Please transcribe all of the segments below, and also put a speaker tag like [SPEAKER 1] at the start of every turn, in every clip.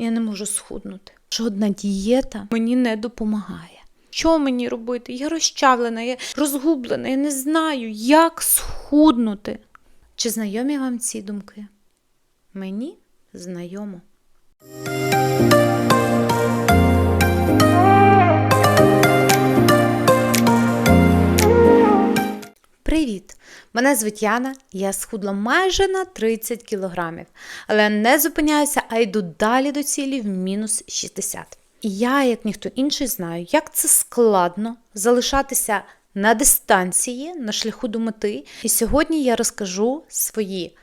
[SPEAKER 1] Я не можу схуднути. Жодна дієта мені не допомагає. Що мені робити? Я розчавлена, я розгублена, я не знаю, як схуднути. Чи знайомі вам ці думки? Мені знайомо. Мене звуть Яна, я схудла майже на 30 кілограмів, але не зупиняюся, а йду далі до цілі в мінус 60. І я, як ніхто інший, знаю, як це складно залишатися на дистанції, на шляху до мети. І сьогодні я розкажу свої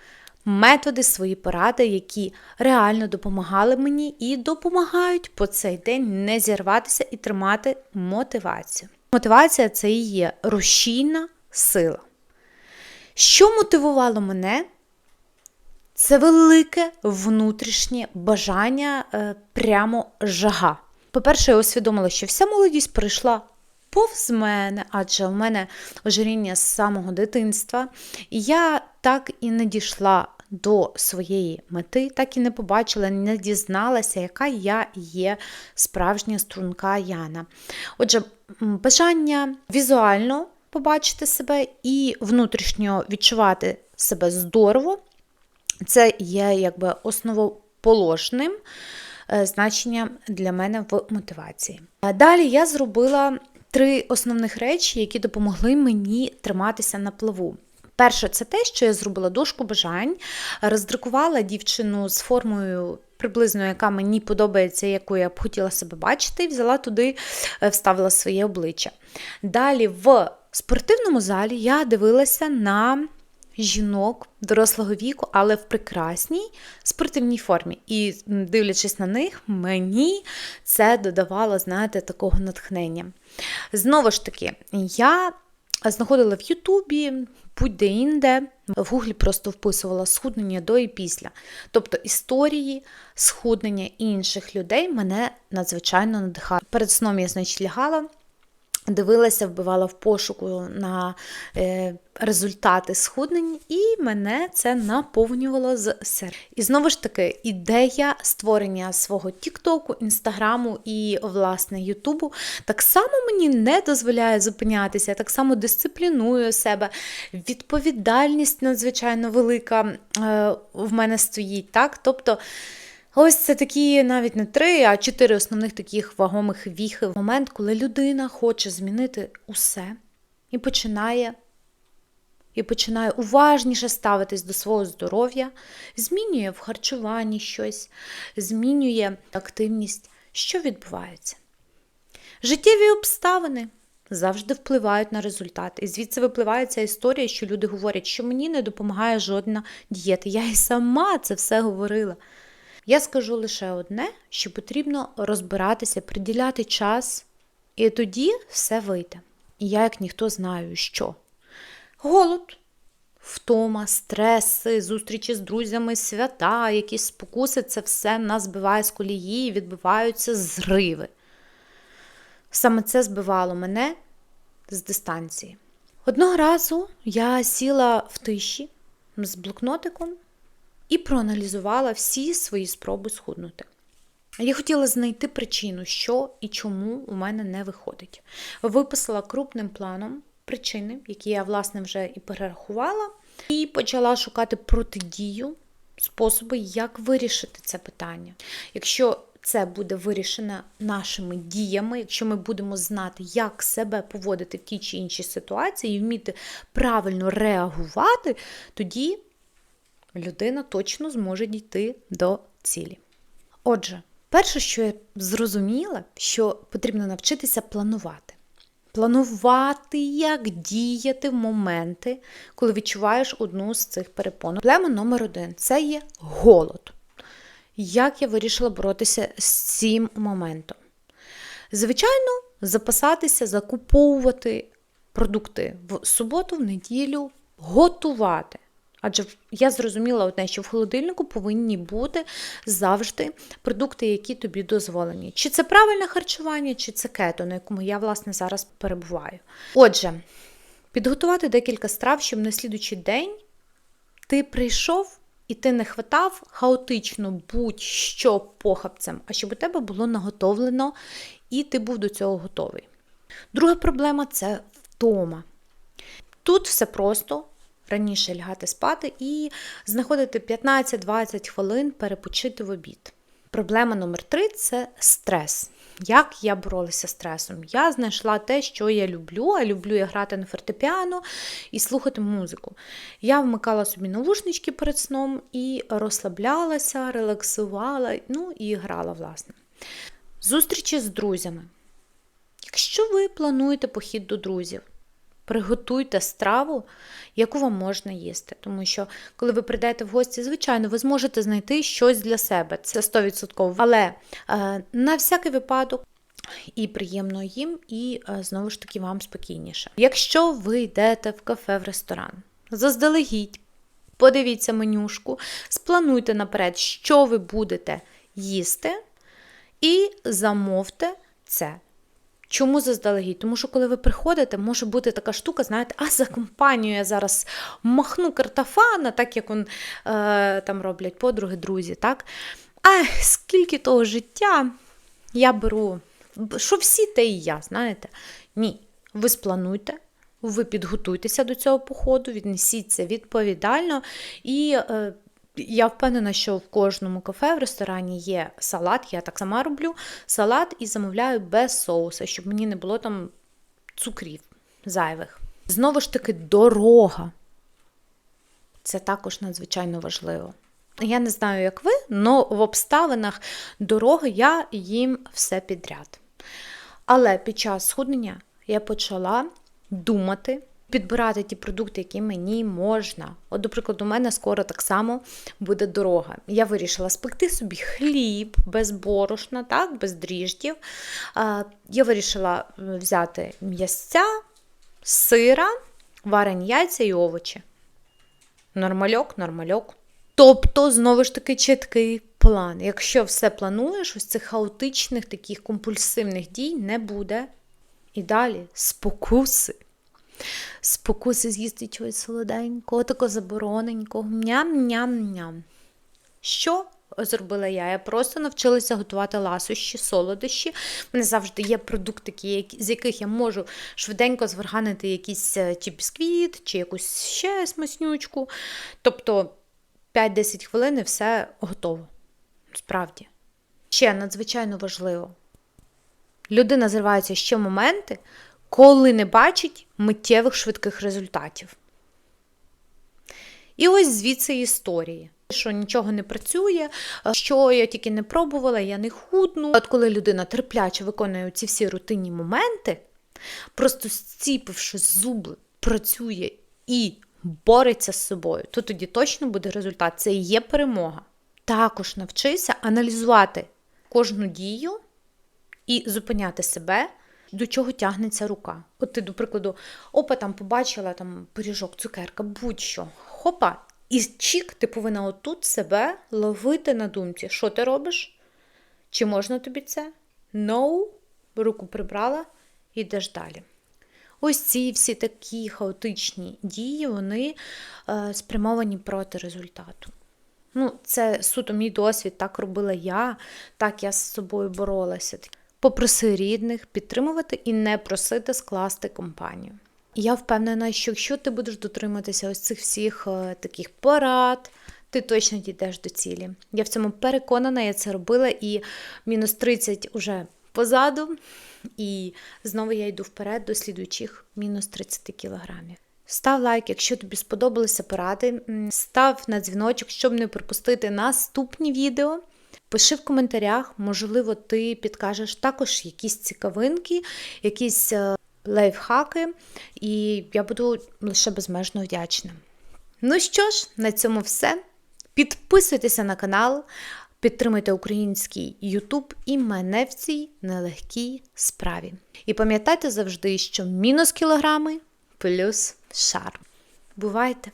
[SPEAKER 1] методи, свої поради, які реально допомагали мені і допомагають по цей день не зірватися і тримати мотивацію. Мотивація це і є рушійна сила. Що мотивувало мене? Це велике внутрішнє бажання, е, прямо жага. По-перше, я усвідомила, що вся молодість прийшла повз мене, адже в мене ожиріння з самого дитинства. І я так і не дійшла до своєї мети, так і не побачила, не дізналася, яка я є справжня струнка Яна. Отже, бажання візуально побачити себе і внутрішньо відчувати себе здорово, це є якби основоположним е, значенням для мене в мотивації. Далі я зробила три основних речі, які допомогли мені триматися на плаву. Перше, це те, що я зробила дошку бажань, роздрукувала дівчину з формою. Приблизно, яка мені подобається, яку я б хотіла себе бачити, і взяла туди, е, вставила своє обличчя. Далі в спортивному залі я дивилася на жінок дорослого віку, але в прекрасній спортивній формі. І дивлячись на них, мені це додавало, знаєте, такого натхнення. Знову ж таки, я знаходила в Ютубі, будь-де-інде, в Гуглі просто вписувала схуднення до і після. Тобто історії схуднення інших людей мене надзвичайно надихали. Перед сном я, значить, лягала. Дивилася, вбивала в пошуку на е, результати схуднень, і мене це наповнювало з сер. І знову ж таки, ідея створення свого Тіктоку, Інстаграму і, власне, Ютубу так само мені не дозволяє зупинятися, так само дисципліную себе. Відповідальність надзвичайно велика е, в мене стоїть. так? Тобто, Ось це такі навіть не три, а чотири основних таких вагомих віхи. Момент, коли людина хоче змінити усе і починає і починає уважніше ставитись до свого здоров'я, змінює в харчуванні щось, змінює активність. Що відбувається? Життєві обставини завжди впливають на результат. І звідси випливає ця історія, що люди говорять, що мені не допомагає жодна дієта. Я і сама це все говорила. Я скажу лише одне, що потрібно розбиратися, приділяти час, і тоді все вийде. І я, як ніхто, знаю, що голод, втома, стреси, зустрічі з друзями, свята, якісь спокуси це все нас збиває з колії, відбиваються зриви. Саме це збивало мене з дистанції. Одного разу я сіла в тиші з блокнотиком і проаналізувала всі свої спроби схуднути. Я хотіла знайти причину, що і чому у мене не виходить. Виписала крупним планом причини, які я, власне, вже і перерахувала, і почала шукати протидію, способи, як вирішити це питання. Якщо це буде вирішено нашими діями, якщо ми будемо знати, як себе поводити в тій чи іншій ситуації і вміти правильно реагувати, тоді людина точно зможе дійти до цілі. Отже, перше, що я зрозуміла, що потрібно навчитися планувати. Планувати, як діяти в моменти, коли відчуваєш одну з цих перепон. Проблема номер один це є голод. Як я вирішила боротися з цим моментом? Звичайно, запасатися, закуповувати продукти в суботу, в неділю, готувати. Адже я зрозуміла одне, що в холодильнику повинні бути завжди продукти, які тобі дозволені. Чи це правильне харчування, чи це кето, на якому я, власне, зараз перебуваю. Отже, підготувати декілька страв, щоб на слідучий день ти прийшов І ти не хватав хаотично будь-що похапцем, а щоб у тебе було наготовлено, і ти був до цього готовий. Друга проблема це втома. Тут все просто раніше лягати спати і знаходити 15-20 хвилин перепочити в обід. Проблема номер три це стрес. Як я боролася з стресом? Я знайшла те, що я люблю, а люблю я грати на фортепіано і слухати музику. Я вмикала собі навушнички перед сном і розслаблялася, релаксувала, ну і грала, власне. Зустрічі з друзями. Якщо ви плануєте похід до друзів, приготуйте страву, яку вам можна їсти. Тому що, коли ви прийдете в гості, звичайно, ви зможете знайти щось для себе. Це 100%. Але е, на всякий випадок. І приємно їм, і е, знову ж таки вам спокійніше. Якщо ви йдете в кафе, в ресторан, заздалегідь, подивіться менюшку, сплануйте наперед, що ви будете їсти, і замовте це. Чому заздалегідь? Тому що коли ви приходите, може бути така штука, знаєте, а за компанію я зараз махну картофана, так як он, е, там роблять подруги, друзі. так? А скільки того життя я беру, що всі, те і я, знаєте? Ні, ви сплануйте, ви підготуйтеся до цього походу, віднесіться відповідально і. Е, я впевнена, що в кожному кафе в ресторані є салат, я так сама роблю салат і замовляю без соуса, щоб мені не було там цукрів зайвих. Знову ж таки, дорога. Це також надзвичайно важливо. Я не знаю, як ви, але в обставинах дороги я їм все підряд. Але під час схуднення я почала думати підбирати ті продукти, які мені можна. От, до прикладу, у мене скоро так само буде дорога. Я вирішила спекти собі хліб без борошна, так, без дріждів. Я вирішила взяти м'ясця, сира, варені яйця і овочі. Нормальок, нормальок. Тобто, знову ж таки, чіткий план. Якщо все плануєш, ось цих хаотичних, таких компульсивних дій не буде. І далі спокуси спокуси з'їсти чогось солоденького, такого забороненького. Ням-ням-ням. Що зробила я? Я просто навчилася готувати ласощі, солодощі. У мене завжди є продукти, з яких я можу швиденько зварганити якийсь е, чи бісквіт, чи якусь ще смаснючку. Тобто 5-10 хвилин і все готово. Справді. Ще надзвичайно важливо. Людина зривається ще моменти, коли не бачить миттєвих швидких результатів. І ось звідси історії. Що нічого не працює, що я тільки не пробувала, я не худну. От коли людина терпляче виконує ці всі рутинні моменти, просто зціпивши зуби, працює і бореться з собою, то тоді точно буде результат. Це і є перемога. Також навчися аналізувати кожну дію і зупиняти себе до чого тягнеться рука. От ти, до прикладу, опа, там побачила там пиріжок, цукерка, будь-що. Хопа, і чік, ти повинна отут себе ловити на думці. Що ти робиш? Чи можна тобі це? No, руку прибрала йдеш далі. Ось ці всі такі хаотичні дії, вони е, спрямовані проти результату. Ну, Це суто мій досвід, так робила я, так я з собою боролася. Попроси рідних підтримувати і не просити скласти компанію. Я впевнена, що якщо ти будеш дотримуватися ось цих всіх е, таких порад, ти точно дійдеш до цілі. Я в цьому переконана, я це робила, і мінус 30 уже позаду, і знову я йду вперед до слідуючих мінус 30 кілограмів. Став лайк, якщо тобі сподобалися поради, став на дзвіночок, щоб не пропустити наступні відео. Пиши в коментарях, можливо, ти підкажеш також якісь цікавинки, якісь е, лайфхаки, і я буду лише безмежно вдячна. Ну що ж, на цьому все. Підписуйтеся на канал, підтримуйте український YouTube і мене в цій нелегкій справі. І пам'ятайте завжди, що мінус кілограми плюс шар. Бувайте!